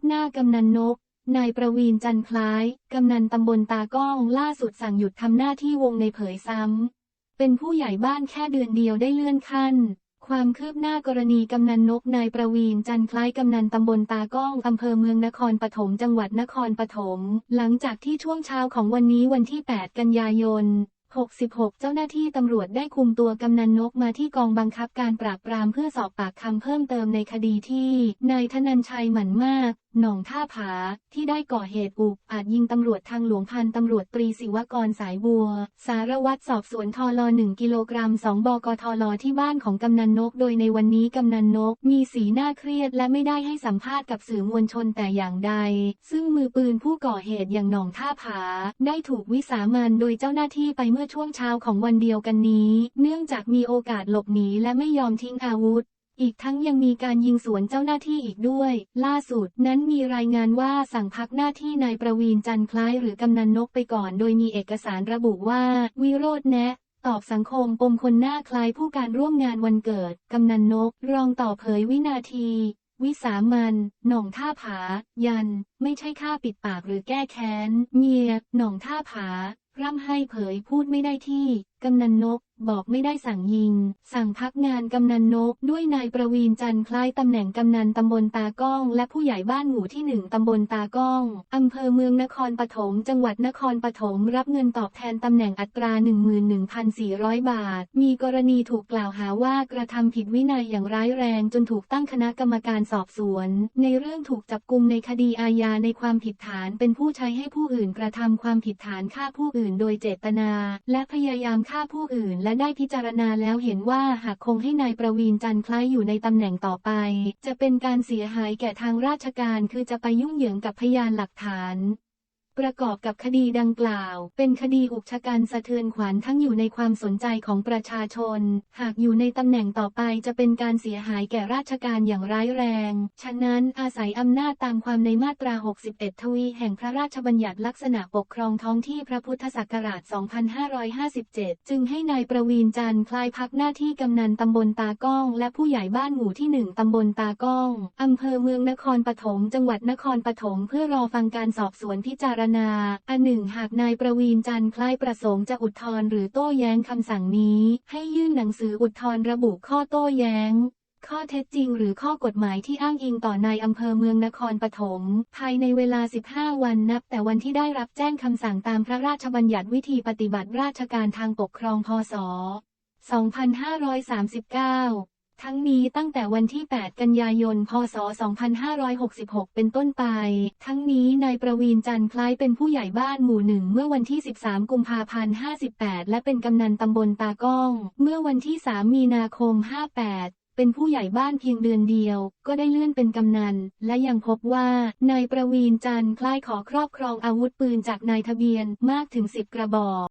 บหน้ากำนันนก นายประวีนจันคล้าย กำนันตำบลตาก้องล่าสุดสั่งหยุดทำหน้าที่วงในเผยซ้ำ เป็นผู้ใหญ่บ้านแค่เดือนเดียวได้เลื่อนขั้น ความคืบหน้ากรณีกำนันนกนายประวีนจันคล้ายกำนันตำบลตาก้องอำเภอเมืองนครปฐมจังหวัดนครปฐมหลังจากที่ช่วงเช้าของวันนี้วันที่ 8 กันยายน66 เจ้าหน้าที่ตำรวจได้คุมตัวกำนันนกมาที่กองบังคับการปราบปรามเพื่อสอบปากคำเพิ่มเติมในคดีที่นายธนันชัยหมั่นมากหน่องท่าผา ที่ได้ก่อเหตุอุกอาจยิงตำรวจทางหลวงพันตำรวจตรีศิวกรสายบัว สารวัตรสอบสวนทลอ1กิโลกรัม2บกทลอที่บ้านของกำนันนก โดยในวันนี้กำนันนก มีสีหน้าเครียดและไม่ได้ให้สัมภาษณ์กับสื่อมวลชนแต่อย่างใด ซึ่งมือปืนผู้ก่อเหตุอย่างหน่องท่าผา ได้ถูกวิสามันโดยเจ้าหน้าที่ไปเมื่อช่วงเช้าของวันเดียวกันนี้ เนื่องจากมีโอกาสหลบหนีและไม่ยอมทิ้งอาวุธ อีกทั้งยังมีการยิงสวนเจ้าหน้าที่อีกด้วย ล่าสุดนั้นมีรายงานว่าสั่งพักหน้าที่นายประวีนจันคล้ายหรือกำนันนกไปก่อน โดยมีเอกสารระบุว่า วิโรจน์แนะตอบสังคมปมคนหน้าคล้ายผู้การร่วมงานวันเกิด กำนันนก รองต่อเผยวินาที วิสามันหน่องท่าผา ยัน ไม่ใช่ฆ่าปิดปากหรือแก้แค้น เมีย หน่องท่าผา ร่ำให้เผยพูดไม่ได้ที่ กำนันนก บอกไม่ได้สั่งยิง สั่งพักงานกำนันนก ด้วยนายประวีนจันทร์คล้ายตำแหน่งกำนันตำบลตากล้อง และผู้ใหญ่บ้านหมู่ที่หนึ่งตำบลตากล้องอำเภอเมืองนครปฐมจังหวัดนครปฐมรับเงินตอบแทนตำแหน่งอัตรา 11,400 บาท มีกรณีถูกกล่าวหาว่ากระทำผิดวินัยอย่างร้ายแรงจนถูกตั้งคณะกรรมการสอบสวน ในเรื่องถูกจับกุมในคดีอาญาในความผิดฐานเป็นผู้ใช้ให้ผู้อื่นกระทำความผิดฐานฆ่าผู้อื่นโดยเจตนา และพยายามฆ่าผู้อื่น และได้พิจารณาแล้วเห็นว่าหากคงให้นายประวีนจันทร์คล้ายอยู่ในตำแหน่งต่อไป จะเป็นการเสียหายแก่ทางราชการคือจะไปยุ่งเหยิงกับพยานหลักฐาน ประกอบกับคดีดังกล่าว เป็นคดีอุกชะกันสะเทือนขวัญทั้งอยู่ในความสนใจของประชาชน หากอยู่ในตำแหน่งต่อไปจะเป็นการเสียหายแก่ราชการอย่างร้ายแรง ฉะนั้นอาศัยอำนาจตามความในมาตรา 61 ทวีแห่งพระราชบัญญัติลักษณะปกครองท้องที่พระพุทธศักราช 2557 จึงให้นายประวีนจันทร์คลายพักหน้าที่กำนันตำบลตากล้อง และผู้ใหญ่บ้านหมู่ที่หนึ่งตำบลตากล้องอำเภอเมืองนครปฐมจังหวัดนครปฐมเพื่อรอฟังการสอบสวนพิจารณาอันหนึ่งหากนายประวีนจันทร์คล้ายประสงค์จะอุทธรณ์หรือโต้แย้งคำสั่งนี้ ให้ยื่นหนังสืออุทธรณ์ระบุข้อโต้แย้ง ข้อเท็จจริงหรือข้อกฎหมายที่อ้างอิงต่อนายอำเภอเมืองนครปฐมภายในเวลา 15 วันนับ แต่วันที่ได้รับแจ้งคำสั่งตามพระราชบัญญัติวิธีปฏิบัติราชการทางปกครองพศ 2539 ทั้งนี้ตั้งแต่วันที่ 8 กันยายน พศ 2566 เป็นต้นไป ทั้งนี้นายประวีนจันทร์คล้ายเป็นผู้ใหญ่บ้านหมู่หนึ่งเมื่อวันที่ 13 กุมภาพันธ์ 58 และเป็นกำนันตำบลตากล้อง เมื่อวันที่ 3 มีนาคม 58เป็นผู้ใหญ่บ้านเพียงเดือนเดียว ก็ได้เลื่อนเป็นกำนัน และยังพบว่านายประวีนจันทร์คล้ายขอครอบครองอาวุธปืนจากนายทะเบียนมากถึง10กระบอก